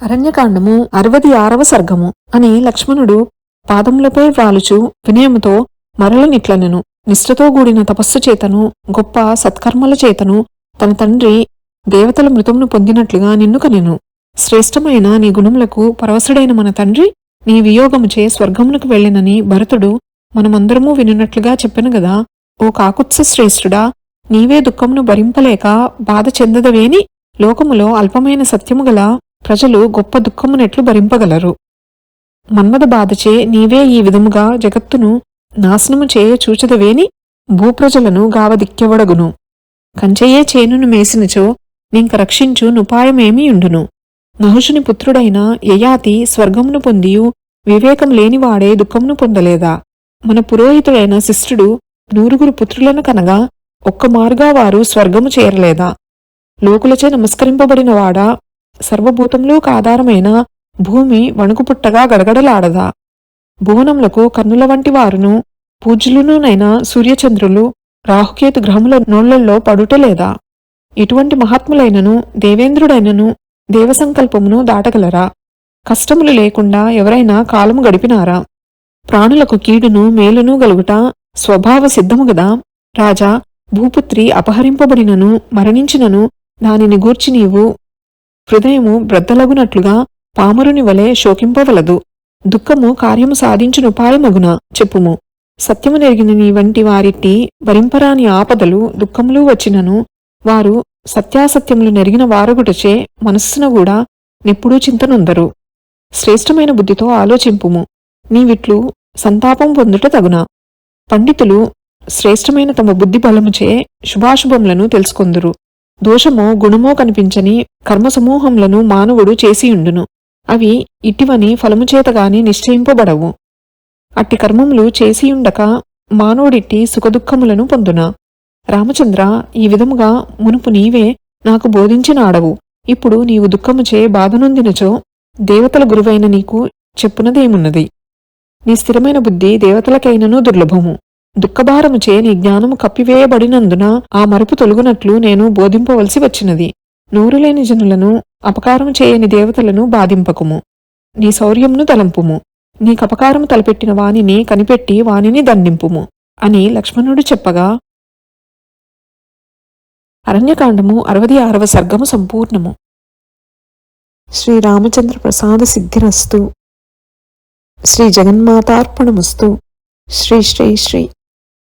అరణ్యకాండము అరవది ఆరవ సర్గము అని లక్ష్మణుడు పాదములపై వ్రాలుచు వినయముతో మరలనిట్లనెను. నిష్ఠతో గూడిన తపస్సు చేతను గొప్ప సత్కర్మల చేతను తన తండ్రి దేవతల మృతమును పొందినట్లుగా నిన్ను కనెను. శ్రేష్టమైన నీ గుణములకు పరవశుడైన మన తండ్రి నీ వియోగముచే స్వర్గమునకు వెళ్ళినని భరతుడు మనమందరము వినున్నట్లుగా చెప్పెను గదా. ఓ కాకుత్స శ్రేష్ఠుడా నీవే దుఃఖమును భరింపలేక బాధ చెందదవేని లోకములో అల్పమైన సత్యము గల ప్రజలు గొప్ప దుఃఖమునెట్లు భరింపగలరు. మన్మద బాధచే నీవే ఈ విధముగా జగత్తును నాశనము చేయ చూచదవేని భూప్రజలను గావదిక్కెవడగును కంచెయే చేనును మేసినచో నింక రక్షించు నుపాయమేమియుండును నహుషుని పుత్రుడైన యయాతి స్వర్గమును పొందియు వివేకం లేనివాడే దుఃఖమును పొందలేదా? మన పురోహితుడైన శిష్యుడు నూరుగురు పుత్రులను కనగా ఒక్క మారుగా వారు స్వర్గము చేరలేదా? లోకులచే నమస్కరింపబడిన వాడా సర్వభూతములకు ఆధారమైన భూమి వణుకుపుట్టగా గడగడలాడదా? భువనములకు కన్నుల వంటి వారును పూజ్యులునైనా సూర్యచంద్రులు రాహుకేతు గ్రహముల నోళ్ళల్లో పడుటలేదా? ఇటువంటి మహాత్ములైనను దేవేంద్రుడైనను దేవసంకల్పమును దాటగలరా? కష్టములు లేకుండా ఎవరైనా కాలము గడిపినారా? ప్రాణులకు కీడును మేలును గలుగుట స్వభావ సిద్ధము గదా? రాజా భూపుత్రి అపహరింపబడినను మరణించినను దానిని గూర్చి నీవు హృదయము బ్రద్దలగునట్లుగా పామరుని వలె శోకింపవలదు. దుఃఖము కార్యము సాధించునుపాయమగున చెప్పుము. సత్యము నెరిగిన నీ వంటి వారిట్టి వరింపరాని ఆపదలు దుఃఖములు వచ్చినను. వారు సత్యాసత్యములు నెరిగిన వారగుటచే మనస్సున కూడా నెప్పుడూ చింతనుందరు. శ్రేష్టమైన బుద్ధితో ఆలోచింపుము. నీవిట్లు సంతాపం పొందుట తగున. పండితులు శ్రేష్టమైన తమ బుద్ధి బలముచే శుభాశుభములను తెలుసుకొందురు. దోషమో గుణమో కనిపించని కర్మసమూహములను మానవుడు చేసియుండును. అవి ఇటివని ఫలముచేతగాని నిశ్చయింపబడవు. అట్టి కర్మములు చేసియుండక మానవుడిట్టి సుఖదుఖములను పొందున. రామచంద్ర ఈ విధముగా మునుపు నీవే నాకు బోధించినాడవు. ఇప్పుడు నీవు దుఃఖముచే బాధనొందినచో దేవతల గురువైన నీకు చెప్పునదేమున్నది. నీ స్థిరమైన బుద్ధి దేవతలకైనను దుర్లభము. దుఃఖభారముచే నీ జ్ఞానము కప్పివేయబడినందున ఆ మరుపు తొలుగునట్లు నేను బోధింపవలసి వచ్చినది. నోరులేని జనులను అపకారము చేయని దేవతలను బాధింపకుము. నీ శౌర్యమును తలంపుము. నీకపకారము తలపెట్టిన వానిని కనిపెట్టి వానిని దండింపుము అని లక్ష్మణుడు చెప్పగా అరణ్యకాండము అరవది ఆరవ సర్గము సంపూర్ణము. శ్రీరామచంద్ర ప్రసాద సిద్ధిరస్తు. శ్రీ జగన్మాతార్పణమస్తు. శ్రీ శ్రీ శ్రీ.